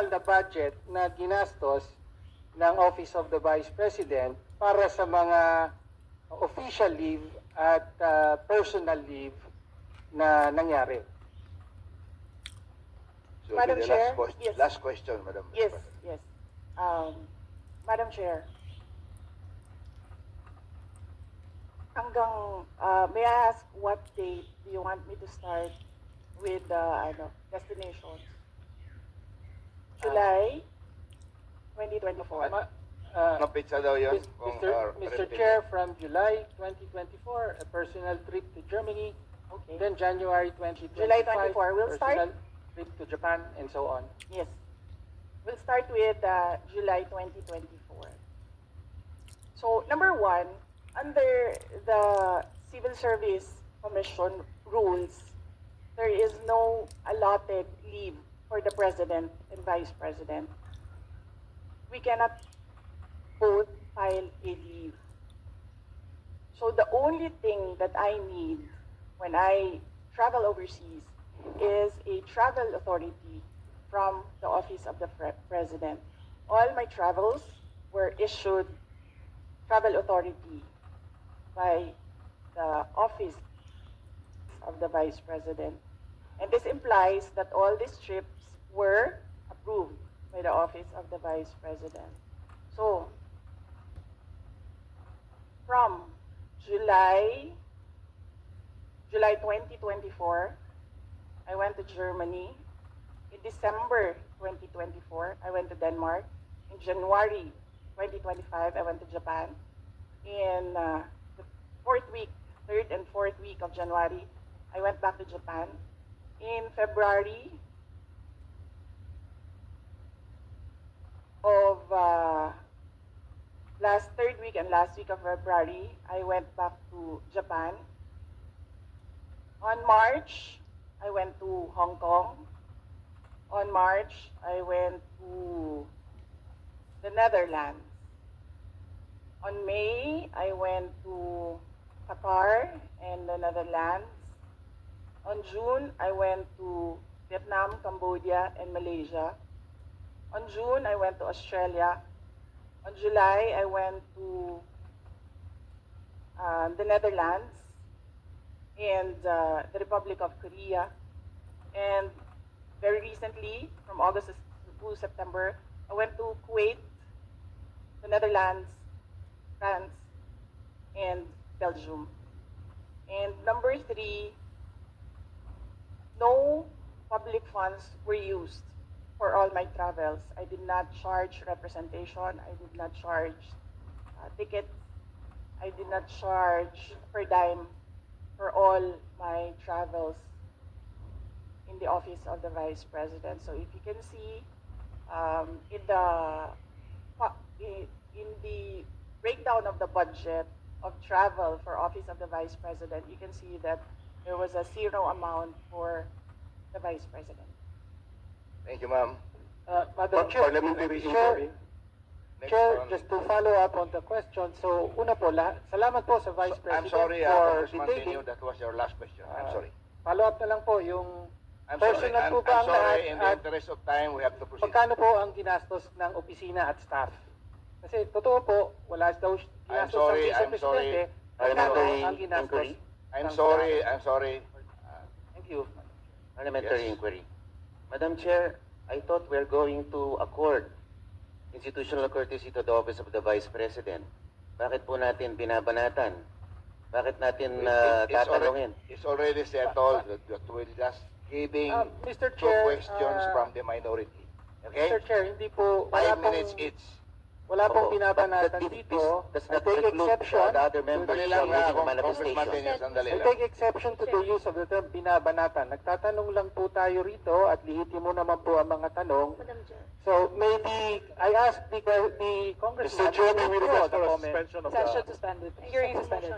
total na budget na ginastos ng Office of the Vice President para sa mga official leave at uh, personal leave na nangyari? So Madam the Chair, last question, yes. last question, Madam. Yes, President. yes. Um, Madam Chair, hanggang, uh, may I ask what date do you want me to start with the ano, destinations? July 2024. Ma- uh, Ano pizza daw yun? Mis- Kung, Mr. uh, Mr. Chair, from July 2024, a personal trip to Germany, Okay. then January 2025, July 24, we'll start? personal trip to Japan, and so on. Yes. We'll start with uh, July 2024. So, number one, under the Civil Service Commission rules, there is no allotted leave for the President and Vice President. We cannot both file a leave. So the only thing that I need when I travel overseas is a travel authority from the office of the president. All my travels were issued travel authority by the office of the vice president. And this implies that all these trips were approved by the office of the vice president. So, from July July 2024, I went to Germany. In December 2024, I went to Denmark. In January 2025, I went to Japan. In uh, the fourth week, third and fourth week of January, I went back to Japan. In February of uh, last third week and last week of February, I went back to Japan. On March, I went to Hong Kong. On March, I went to the Netherlands. On May, I went to Qatar and the Netherlands. On June, I went to Vietnam, Cambodia, and Malaysia. On June, I went to Australia. On July, I went to uh, the Netherlands and uh, the Republic of Korea. And very recently, from August to September, I went to Kuwait, the Netherlands, France, and Belgium. And number three, no public funds were used for all my travels. I did not charge representation. I did not charge uh, tickets. I did not charge per dime for all my travels in the office of the vice president. So if you can see um, in the in the breakdown of the budget of travel for office of the vice president, you can see that there was a zero amount for the vice president. Thank you, ma'am. Uh, Madam Pa- Chair, parliamentary Chair, inquiry. Next Chair, one. just to follow up on the question, so una po, salamat po sa Vice So- President I'm sorry, uh, for Congressman detailing. Tenyo, that was your last question. I'm Uh, sorry. Follow up na lang po yung I'm sorry. personal I'm, po ba I'm ang sorry. lahat In the at interest of time, we have to proceed. magkano po ang ginastos ng opisina at staff? Kasi totoo po, wala daw I'm ginastos sorry, ang I'm sorry. vice-presidente. Magkano Parliamentary ang ginastos? inquiry. I'm sorry. I'm sorry. Uh, Thank you. Parliamentary Yes. inquiry. Madam Chair, I thought we're going to accord institutional courtesy to the office of the Vice President. Bakit po natin binabanatan? Bakit natin uh, it- it's already- tatanungin? It's already settled that that we're just giving Uh, Mr. two Chair, questions uh, from the minority. Okay? Mr. Chair, hindi po, wala Five pong, minutes each. Wala pong Oo. binabanatan But- dito. does I not take preclude exception. the other to members from making uh, Congressman manifestation. Sandali I lang. take exception to the use of the term binabanatan. Nagtatanong lang po tayo rito at lihitimo naman po ang mga tanong. So maybe I ask the, the congressman. Mr. Chairman, we to withdraw request the for a comment. suspension of Session the... suspended. Hearing suspended.